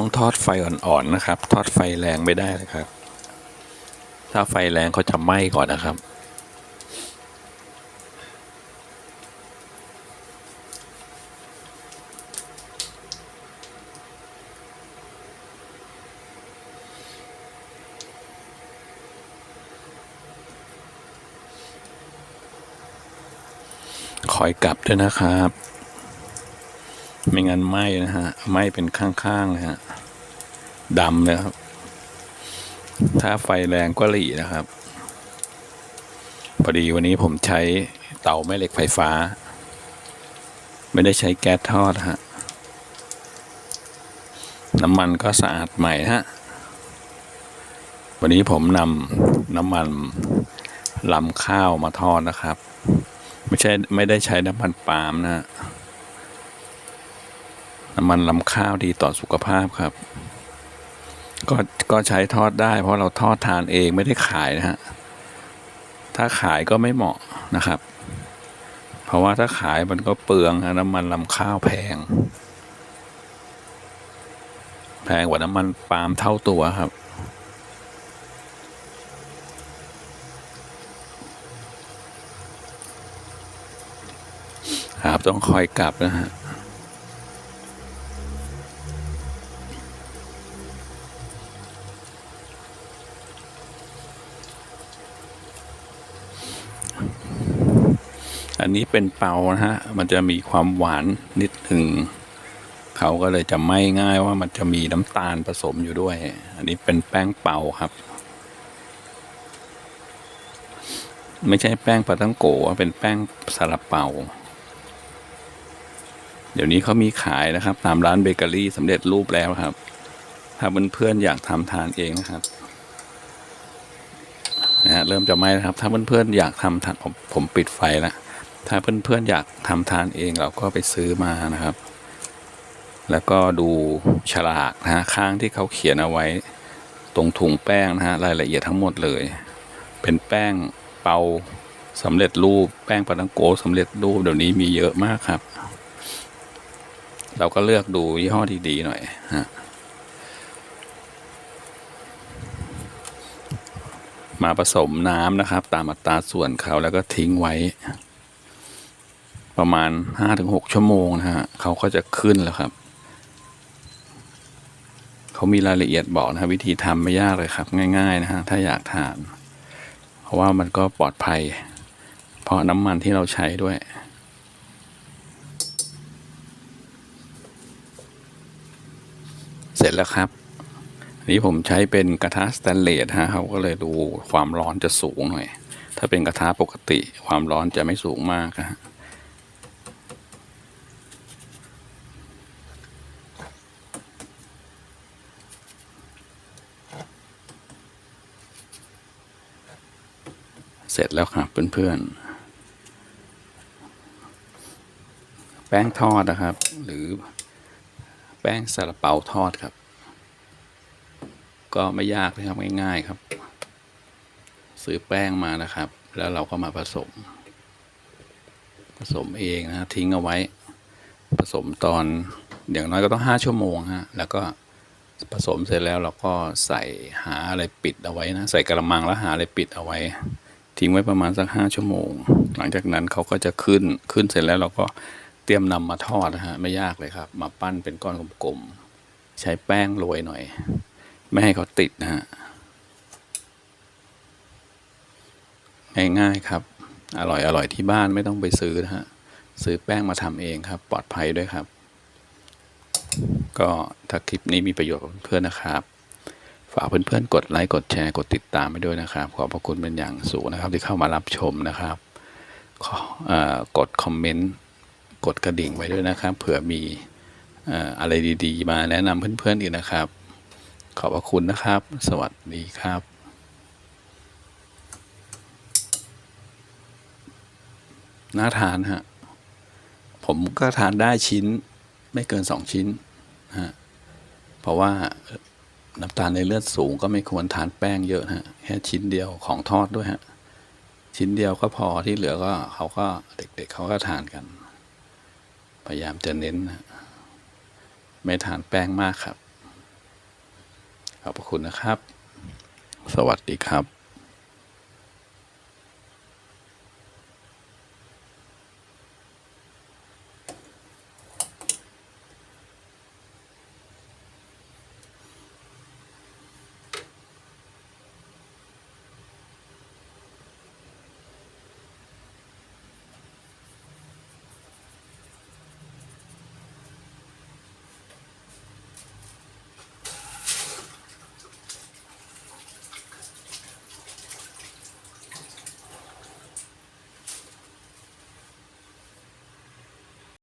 ต้องทอดไฟอ่อนๆนะครับ ทอดไฟแรงไม่ได้เลยครับ ถ้าไฟแรงเขาจะไหม้ก่อนนะครับ คอยกลับด้วยนะครับ ไม่งั้นไหม้นะฮะไหม้เป็นข้างๆเลยฮะ ดำเลยครับ ถ้าไฟแรงก็หลีนะครับ พอดีวันนี้ผมใช้เตาแม่เหล็กไฟฟ้า ไม่ได้ใช้แก๊สทอดฮะน้ำมันก็สะอาดใหม่ฮะ วันนี้ผมนำน้ำมันลำข้าวมาทอดนะครับ ไม่ใช่ไม่ได้ใช้น้ำมันปาล์มนะ น้ำมันลำข้าวดีต่อสุขภาพครับ ก็ก็ใช้ทอดได้ เพราะเราทอดทานเองไม่ได้ขายนะฮะ ถ้าขายก็ไม่เหมาะนะครับ เพราะว่าถ้าขายมันก็เปลืองฮะน้ำมันลำข้าวแพง แพงกว่าน้ำมันปาล์มเท่าตัวครับครับต้องคอยกลับนะฮะ อันนี้เป็นเปานะฮะ มันจะมีความหวานนิดหนึ่งเขาก็เลยจะไม่ง่ายว่ามันจะมีน้ำตาลผสมอยู่ด้วย อันนี้เป็นแป้งเปาครับ ไม่ใช่แป้งปาตั้งโกะเป็นแป้งซาลาเปา เดี๋ยวนี้เขามีขายนะครับ ตามร้านเบเกอรี่สำเร็จรูปแล้วครับ ถ้าเพื่อนๆอยากทำทานเองนะครับนะฮะเริ่มจะไหม้แล้วครับ ถ้าเพื่อนๆอยากทำทานผมปิดไฟแล้ว ถ้าเพื่อนๆอยากทำทานเองเราก็ไปซื้อมานะครับ แล้วก็ดูฉลากนะฮะข้างที่เขาเขียนเอาไว้ ตรงถุงแป้งนะฮะรายละเอียดทั้งหมดเลย เป็นแป้งเปาสำเร็จรูป แป้งปาตังโกสำเร็จรูปเดี๋ยวนี้มีเยอะมากครับ เราก็เลือกดูยี่ห้อดีๆหน่อยฮะมาผสมน้ำนะครับ ตามอัตราส่วนเขาแล้วก็ทิ้งไว้ ประมาณห้าถึงหกชั่วโมงนะฮะเขาก็จะขึ้นแล้วครับ เขามีรายละเอียดบอกนะวิธีทำไม่ยากเลยครับ ง่าย ๆ นะฮะ ถ้าอยากทาน เพราะว่ามันก็ปลอดภัย เพราะน้ำมันที่เราใช้ด้วยเสร็จแล้วครับนนี้ผมใช้เป็นกระทะสแตนเลสฮะเขาก็เลยดูความร้อนจะสูงหน่อย ถ้าเป็นกระทะปกติความร้อนจะไม่สูงมากนะ เสร็จแล้วครับเพื่อนๆ แป้งทอดนะครับ หรือแป้งซาลาเปาทอดครับ ก็ไม่ยากเลยครับง่ายๆครับ ซื้อแป้งมานะครับ แล้วเราก็มาผสม ผสมเองนะทิ้งเอาไว้ ผสมตอนอย่างน้อยก็ต้องห้าชั่วโมงฮะแล้วก็ผสมเสร็จแล้วเราก็ใส่หาอะไรปิดเอาไว้นะ ใส่กระมังแล้วหาอะไรปิดเอาไว้ ทิ้งไว้ประมาณสักห้าชั่วโมง หลังจากนั้นเขาก็จะขึ้นขึ้นเสร็จแล้วเราก็เตรียมนำมาทอดนะฮะไม่ยากเลยครับ มาปั้นเป็นก้อนกลมๆใช้แป้งโรยหน่อย ไม่ให้เขาติดนะฮะง่ายๆครับ อร่อยอร่อยที่บ้านไม่ต้องไปซื้อนะฮะซื้อแป้งมาทำเองครับ ปลอดภัยด้วยครับ ก็ถ้าคลิปนี้มีประโยชน์กับเพื่อนนะครับ ฝากเพื่อนๆ กดไลค์กดแชร์กดติดตามไปด้วยนะครับ ขอบพระคุณเป็นอย่างสูงนะครับ ที่เข้ามารับชมนะครับกดคอมเมนต์กดกระดิ่งไว้ด้วยนะครับ เผื่อมีเอ่ออะไรดีๆ มาแนะนำเพื่อนๆอีกนะครับ ขอบพระคุณนะครับ สวัสดีครับน่าทานฮะ ผมก็ทานได้ชิ้นไม่เกินสองชิ้นฮะ เพราะว่า น้ำตาลในเลือดสูงก็ไม่ควรทานแป้งเยอะฮะแค่ชิ้นเดียวของทอดด้วยฮะชิ้นเดียวก็พอที่เหลือก็เขาก็เด็กๆเขาก็ทานกัน พยายามจะเน้นนะไม่ทานแป้งมากครับ ขอบพระคุณนะครับ สวัสดีครับ